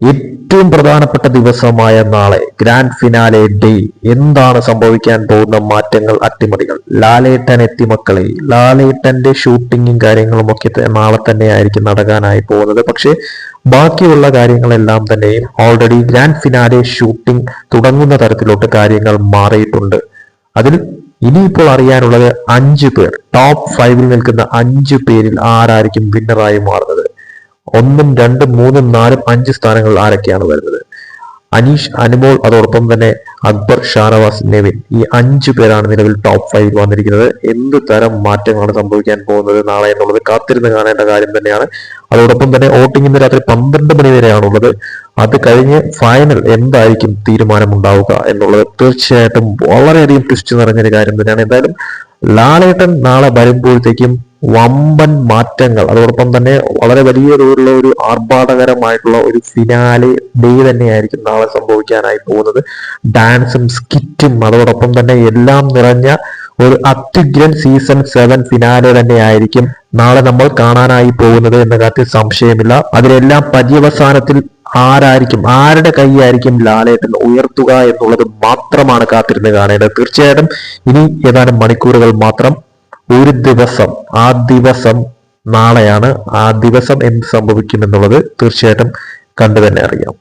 ഏറ്റവും പ്രധാനപ്പെട്ട ദിവസമായ നാളെ ഗ്രാൻഡ് ഫിനാലെ ഡേ എന്താണ് സംഭവിക്കാൻ പോകുന്ന മാറ്റങ്ങൾ അട്ടിമറികൾ? ലാലേട്ടൻ എത്തി മക്കളെ. ലാലേട്ടന്റെ ഷൂട്ടിങ്ങും കാര്യങ്ങളും ഒക്കെ നാളെ തന്നെ ആയിരിക്കും നടക്കാനായി പോകുന്നത്. പക്ഷേ ബാക്കിയുള്ള കാര്യങ്ങളെല്ലാം തന്നെ ഓൾറെഡി ഗ്രാൻഡ് ഫിനാലെ ഷൂട്ടിംഗ് തുടങ്ങുന്ന തരത്തിലോട്ട് കാര്യങ്ങൾ മാറിയിട്ടുണ്ട്. അതിൽ ഇനിയിപ്പോൾ അറിയാനുള്ളത് അഞ്ചു പേർ. ടോപ്പ് ഫൈവിൽ നിൽക്കുന്ന അഞ്ചു പേരിൽ ആരായിരിക്കും വിന്നറായി മാറുന്നത്? ഒന്നും രണ്ടും മൂന്നും നാലും അഞ്ച് സ്ഥാനങ്ങൾ ആരൊക്കെയാണ് വരുന്നത്? അനീഷ് അനുമോൾ അതോടൊപ്പം തന്നെ അക്ബർ ഷാനവാസ് നെവിൻ. ഈ അഞ്ചു പേരാണ് നിലവിൽ ടോപ്പ് ഫൈവിൽ വന്നിരിക്കുന്നത്. എന്ത് തരം മാറ്റങ്ങളാണ് സംഭവിക്കാൻ പോകുന്നത് നാളെ എന്നുള്ളത് കാത്തിരുന്ന് കാണേണ്ട കാര്യം തന്നെയാണ്. അതോടൊപ്പം തന്നെ വോട്ടിംഗ് ഇന്ന് രാത്രി പന്ത്രണ്ട് മണി വരെയാണുള്ളത്. അത് കഴിഞ്ഞ് ഫൈനൽ എന്തായിരിക്കും തീരുമാനമുണ്ടാവുക എന്നുള്ളത് തീർച്ചയായിട്ടും വളരെയധികം ട്വിസ്റ്റ് നിറഞ്ഞൊരു കാര്യം തന്നെയാണ്. എന്തായാലും ലാലേട്ടൻ നാളെ വരുമ്പോഴത്തേക്കും വമ്പൻ മാറ്റങ്ങൾ. അതോടൊപ്പം തന്നെ വളരെ വലിയ തോതിലുള്ള ഒരു ആർഭാടകരമായിട്ടുള്ള ഒരു ഫിനാലെ ഡേ തന്നെയായിരിക്കും നാളെ സംഭവിക്കാനായി പോകുന്നത്. ഡാൻസും സ്കിറ്റും അതോടൊപ്പം തന്നെ എല്ലാം നിറഞ്ഞ ഒരു അത്യുഗ്രൻ സീസൺ സെവൻ ഫിനാലെ തന്നെയായിരിക്കും നാളെ നമ്മൾ കാണാനായി പോകുന്നത് എന്ന കാര്യത്തിൽ സംശയമില്ല. അതിലെല്ലാം പര്യവസാനത്തിൽ ആരായിരിക്കും ആരുടെ കൈയായിരിക്കും ലാലേട്ടൻ ഉയർത്തുക എന്നുള്ളത് മാത്രമാണ് കാത്തിരുന്ന് കാണേണ്ടത്. തീർച്ചയായിട്ടും ഇനി ഏതാനും മണിക്കൂറുകൾ മാത്രം ഒരു ദിവസം ആ ദിവസം നാളെയാണ് ആ ദിവസം എന്ത് സംഭവിക്കും എന്നുള്ളത് തീർച്ചയായിട്ടും കണ്ടു തന്നെ അറിയാം.